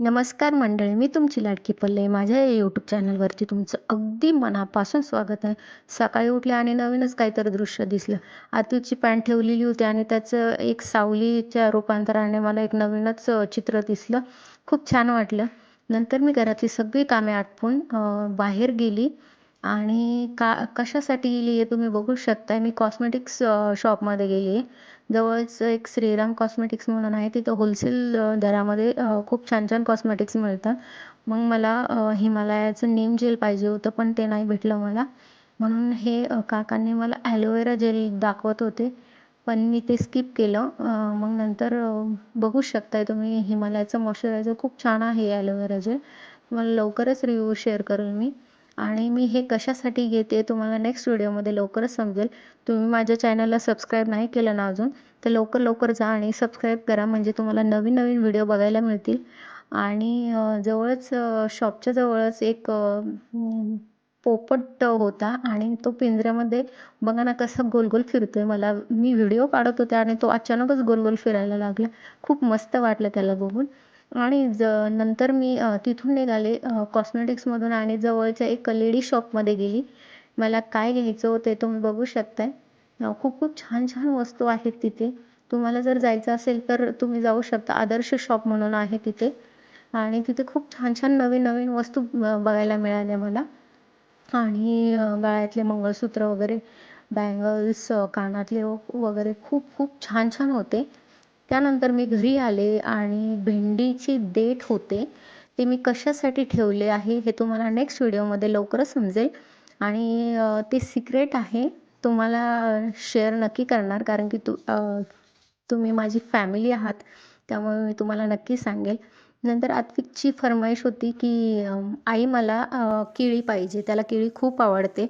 नमस्कार मंडळी मी तुमची लाडकी पल्ले माझ्या या यूट्यूब चॅनलवरती तुमचं अगदी मनापासून स्वागत आहे. सकाळी उठले आणि नवीनच काहीतरी दृश्य दिसलं. आतूची पॅन्ट ठेवलेली होती आणि त्याचं एक सावलीच्या रूपांतराने मला एक नवीनच चित्र दिसलं. खूप छान वाटलं. नंतर मी घरातली सगळी कामे आटपून बाहेर गेली. आणि का कशासाठी गेली आहे तुम्ही बघू शकताय. मी कॉस्मेटिक्स शॉपमध्ये गेली आहे जवळच एक श्रीराम कॉस्मेटिक्स म्हणून आहे. तिथं होलसेल दरामध्ये खूप छान छान कॉस्मेटिक्स मिळतात. मग मला हिमालयाचं नीम जेल पाहिजे होतं पण ते नाही भेटलं मला. म्हणून हे काकांनी मला ॲलोवेरा जेल दाखवत होते. पण मी ते स्किप केलं. मग नंतर बघू शकताय तुम्ही हिमालयाचं मॉइश्चरायझर खूप छान आहे ॲलोवेरा जेल तुम्हाला लवकरच रिव्ह्यू शेअर करेल मी. आणि मी हे कशासाठी घेते तुम्हाला नेक्स्ट व्हिडिओमध्ये लवकरच समजेल. तुम्ही माझ्या चॅनलला सबस्क्राईब नाही केलं ना अजून तर लवकर लवकर जा आणि सबस्क्राईब करा म्हणजे तुम्हाला नवीन नवीन व्हिडिओ बघायला मिळतील. आणि जवळच शॉपच्या जवळच एक पोपट होता आणि तो पिंजऱ्यामध्ये बघा ना कसा गोल गोल फिरतोय मला. मी व्हिडिओ काढत होते आणि तो अचानकच गोल गोल फिरायला लागला. खूप मस्त वाटलं त्याला बघून. आणि ज नंतर मी तिथून निघाले कॉस्मेटिक्समधून आणि जवळच्या एक लेडी शॉपमध्ये गेली. मला काय घ्यायचं होतं तुम्ही बघू शकताय. खूप खूप छान छान वस्तू आहेत तिथे. तुम्हाला जर जायचं असेल तर तुम्ही जाऊ शकता. आदर्श शॉप म्हणून आहे तिथे. आणि तिथे खूप छान छान नवीन नवीन वस्तू बघायला मिळाल्या मला. आणि गळ्यातले मंगळसूत्र वगैरे बँगल्स कानातले वगैरे खूप खूप छान छान होते. त्यानंतर मी घरी आले आणि भेंडीची देठ होते ते मी कशासाठी ठेवले आहे हे तुम्हाला नेक्स्ट व्हिडिओमध्ये लवकरच समजेल. आणि ते सिक्रेट आहे तुम्हाला शेअर नक्की करणार कारण की तू तुम्ही माझी फॅमिली आहात त्यामुळे मी तुम्हाला नक्की सांगेल. नंतर आत्विकची फरमाईश होती की आई मला केळी पाहिजे त्याला केळी खूप आवडते.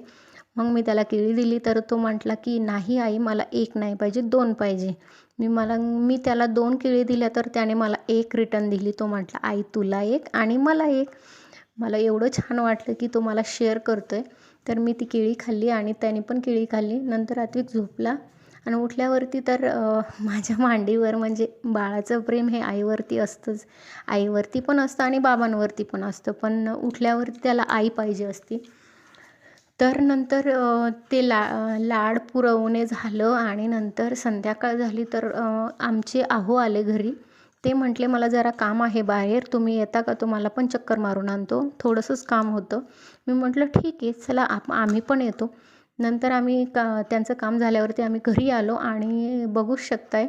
मग मी त्याला केळी दिली तर तो म्हटला की नाही आई मला एक नाही पाहिजे दोन पाहिजे. मी मला मी त्याला दोन केळी दिल्या तर त्याने मला एक रिटर्न दिली. तो म्हटला आई तुला एक आणि मला एक. मला एवढं छान वाटलं की तो मला शेअर करतो आहे तर मी ती केळी खाल्ली आणि त्याने पण केळी खाल्ली. नंतर आत्विक झोपला आणि उठल्यावरती तर माझ्या मांडीवर म्हणजे बाळाचं प्रेम हे आईवरती असतंच. आईवरती पण असतं आणि बाबांवरती पण असतं. पण उठल्यावरती त्याला आई पाहिजे असती. तर नंतर ते ला लाड पुरवणे झालं आणि नंतर संध्याकाळ झाली तर आमचे आहो आले घरी. ते म्हटले मला जरा काम आहे बाहेर. तुम्ही येता का? तुम्हाला पण चक्कर मारून आणतो. थोडंसंच काम होतं. मी म्हटलं ठीक आहे. चला आप आम्ही पण येतो. नंतर आम्ही का त्यांचं काम झाल्यावरती आम्ही घरी आलो आणि बघूच शकताय.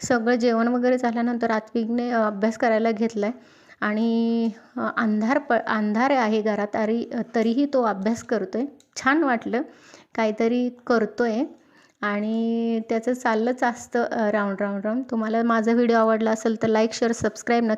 सगळं जेवण वगैरे झाल्यानंतर आत्विकने अभ्यास करायला घेतला आहे आणि अंधार प अंधार आहे घरात अरे तरीही तो अभ्यास करतो आहे छान वाटलं. काहीतरी करतो आहे आणि त्याचं चाललंच असतं राऊंड राऊंड राऊंड. तुम्हाला माझा व्हिडिओ आवडला असेल तर लाईक शेअर सबस्क्राईब नक्की